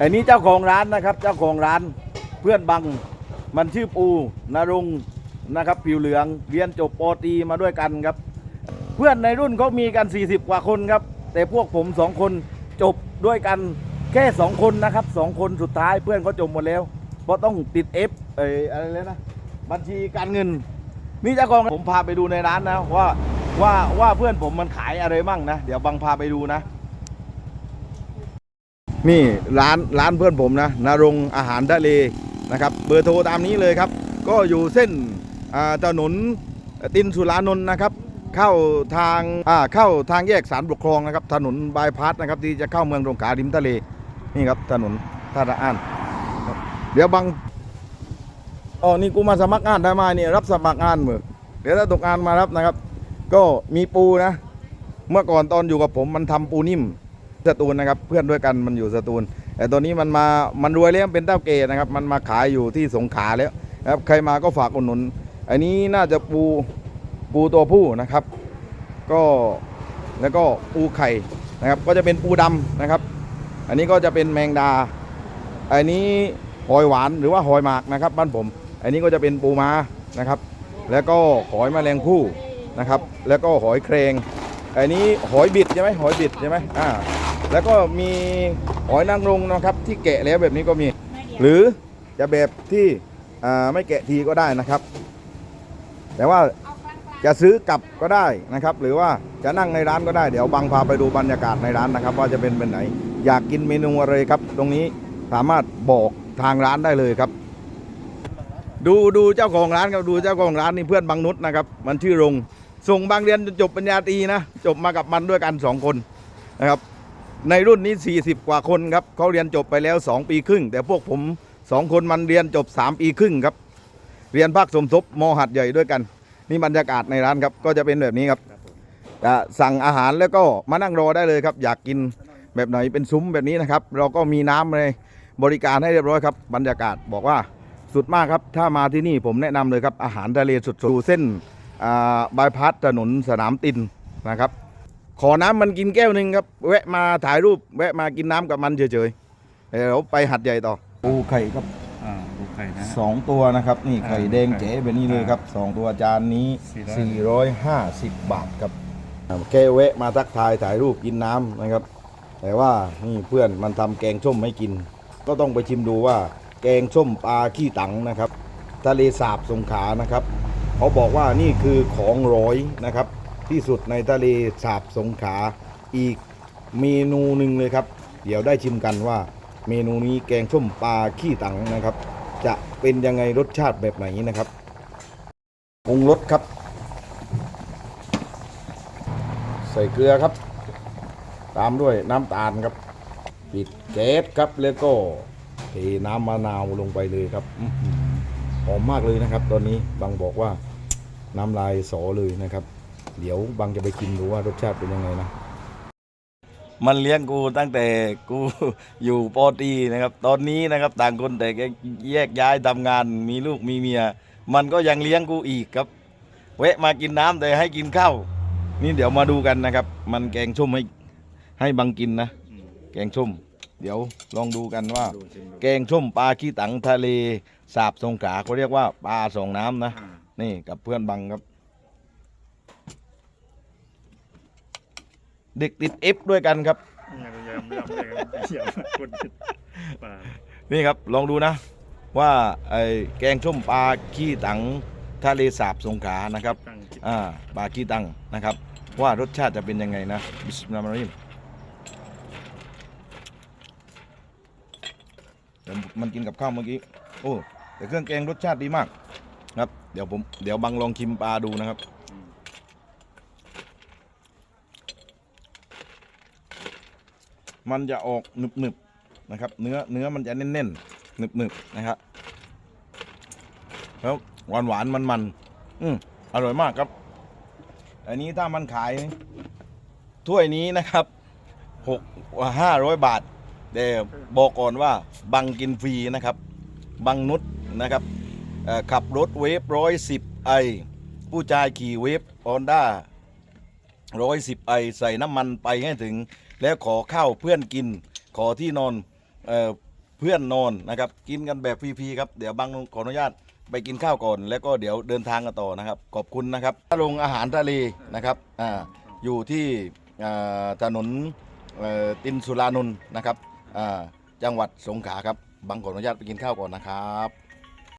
อันนี้เจ้าของร้านนะครับ เจ้าของร้านเพื่อนบังมันชื่อปูนรงนะครับ ผิวเหลืองเรียนจบปอตรีมาด้วยกันครับ เพื่อนในรุ่นเขามีกัน 40 กว่าคนครับ แต่พวกผมสองคนจบด้วยกันแค่สองคนนะครับสองคนสุดท้ายเพื่อนเขาจบหมดแล้ว เพราะต้องติดเอฟเอออะไรเลยนะบัญชีการเงิน นี่เจ้าของผมพาไปดูในร้านนะว่าว่าว่าเพื่อนผมมันขายอะไรบ้างนะ เดี๋ยวบังพาไปดูนะ นี่ร้านร้านเพื่อนผมนะนารงอาหารทะเลนะครับ เบอร์โทรตามนี้เลยครับ ก็อยู่เส้นถนนตินสุรานนท์นะครับ เข้าทางเข้าทางแยกสารปกครองนะครับ ถนนบายพาสนะครับ ที่จะเข้าเมืองสงขลาริมทะเลนี่ครับถนนท่าตะอ้านเดี๋ยวบังอ๋อนี่กูมาสมัครงานได้มาเนี่ยรับสมัครงานมือเดี๋ยวถ้าตกงานมารับนะครับ ก็มีปูนะ เมื่อก่อนตอนอยู่กับผมมันทำปูนิ่ม สตูลนะครับเพื่อนด้วยกันมันอยู่สตูลแต่ตอนนี้มันมามันรวยแล้วเป็นเต้าเกนะครับมันมาขายอยู่ที่สงขลาแล้วนะครับใครมาก็ฝากอุดหนุน อันนี้น่าจะปูปูตัวผู้นะครับ ก็แล้วก็ปูไข่นะครับก็จะเป็นปูดำนะครับ อันนี้ก็จะเป็นแมงดา อันนี้หอยหวานหรือว่าหอยหมากนะครับ บ้านผม อันนี้ก็จะเป็นปูม้านะครับ แล้วก็หอยแมลงผู้นะครับ แล้วก็หอยแครงอันนี้หอยบิดใช่ไหมหอยบิดใช่ไหมอ่า แล้วก็มีหอยนางรมนะครับ ที่แกะแล้วแบบนี้ก็มี หรือจะแบบที่อ่าไม่แกะทีก็ได้นะครับ แต่ว่าจะซื้อกลับก็ได้นะครับ หรือว่าจะนั่งในร้านก็ได้เดี๋ยวบังพาไปดูบรรยากาศในร้านนะครับ ว่าจะเป็นเป็นไหน อยากกินเมนูอะไรครับ ตรงนี้สามารถบอกทางร้านได้เลยครับ ดูดูเจ้าของร้านครับดูเจ้าของร้านนี่เพื่อนบางนุชนะครับ มันชื่อรงค์ส่งบางเรียนจนจบปริญญาตรีนะจบมากับมันด้วยกันสองคนนะครับ ในรุ่นนี้ 40 กว่าคนครับเขาเรียนจบไปแล้ว 2 ปีครึ่ง แต่พวกผม 2 คนมันเรียนจบ 3 ปีครึ่งครับ เรียนภาคสมทบมหัดใหญ่ด้วยกัน นี่บรรยากาศในร้านครับ ก็จะเป็นแบบนี้ครับจะสั่งอาหารแล้วก็มานั่งรอได้เลยครับ อยากกินแบบไหนเป็นซุ้มแบบนี้นะครับ เราก็มีน้ำเลยบริการให้เรียบร้อยครับ บรรยากาศบอกว่าสุดมากครับ ถ้ามาที่นี่ผมแนะนำเลยครับ อาหารทะเลสุดๆดูเส้นบายพาสถนนสนามตินนะครับ ขอน้ำมันกินแก้วหนึ่งครับ แวะมาถ่ายรูป แวะมากินน้ำกับมันเฉยๆเดี๋ยวไปหัดใหญ่ต่อปูไข่ครับอ่าดูไข่นะสองตัวนะครับ นี่ไข่อ่าแดงเจ๋แบบนี้เลยครับสองตัวจานนี้ 450 บาทครับแค่แวะมาทักทายถ่ายรูปกินน้ำนะครับ แต่ว่านี่เพื่อนมันทำแกงส้มให้กิน ก็ต้องไปชิมดูว่า แกงส้มปลาขี้ตังนะครับทะเลสาบสงขลานะครับ เขาบอกว่านี่คือของร้อยนะครับ ที่สุดในทะเลสาบสงขาอีกเมนูหนึ่งเลยครับ เดี๋ยวได้ชิมกันว่า เมนูนี้แกงส้มปลาขี้ตังนะครับ จะเป็นยังไงรสชาติแบบไหนนะครับปรุงรสครับ ใส่เกลือครับ ตามด้วยน้ำตาลครับ ปิดแก๊สครับแล้วก็เทน้ำมะนาวลงไปเลยครับหอหอมมากเลยนะครับ ตอนนี้บางบอกว่าน้ำลายสอเลยนะครับ เดี๋ยวบางจะไปกินดูว่ารสชาติเป็นยังไงนะมันเลี้ยงกูตั้งแต่กูอยู่ปอตรีนะครับ ตอนนี้นะครับต่างคนแต่งแยกย้ายทำงานมีลูกมีเมีย มันก็ยังเลี้ยงกูอีกครับแวะมากินน้ำแต่ให้กินข้าวนี่เดี๋ยวมาดูกันนะครับ มันแกงส้มให้ให้บังกินนะ แกงส้มเดี๋ยวลองดูกันว่าดูชิมดูแกงส้มปลาขี้ตังทะเลสาบสงขลาเขาเรียกว่าปลาสองน้ำนะอ่านี่กับเพื่อนบังครับ เด็กติดเอฟด้วยกันครับ เนี่ยยำยำเลยยำคนปลานี่ครับลองดูนะ ว่าไอ้แกงส้มปลาขี้ตังทะเลสาบสงขลานะครับตั้งจิตอ่าปลาขี้ตังนะครับ ว่ารสชาติจะเป็นยังไงนะบิสมิลลาห์มาริมเดี๋ยวมันกินกับข้าวเมื่อกี้โอ้แต่เครื่องแกงรสชาติดีมากครับ เดี๋ยวผมเดี๋ยวบังลองชิมปลาดูนะครับ มันจะออกหนึบหนึบๆนะครับ เนื้อเนื้อมันจะแน่นๆหนึบหนึบๆนะครับแล้วหวานหวานมันมันๆอืมอร่อยมากครับ อันนี้ถ้ามันขายถ้วยนี้นะครับหกห้าร้อยบาทแต่บอกก่อนว่าบังกินฟรีนะครับ บังนุชนะครับขับรถเวฟร้อยสิบไอผู้ชายขี่เวฟฮอนด้าร้อยสิบไอใส่น้ำมันไปให้ถึง แล้วขอข้าวเพื่อนกิน ขอที่นอนเออเพื่อนนอนนะครับกินกันแบบฟรีๆครับเดี๋ยวบังขออนุญาตไปกินข้าวก่อน แล้วก็เดี๋ยวเดินทางกันต่อนะครับ ขอบคุณนะครับโรงอาหารทะเลนะครับอ่าอยู่ที่อ่าถนนเอ่อตินสุรานนท์นะครับอ่าจังหวัดสงขลาครับบังขออนุญาตไปกินข้าวก่อนนะครับ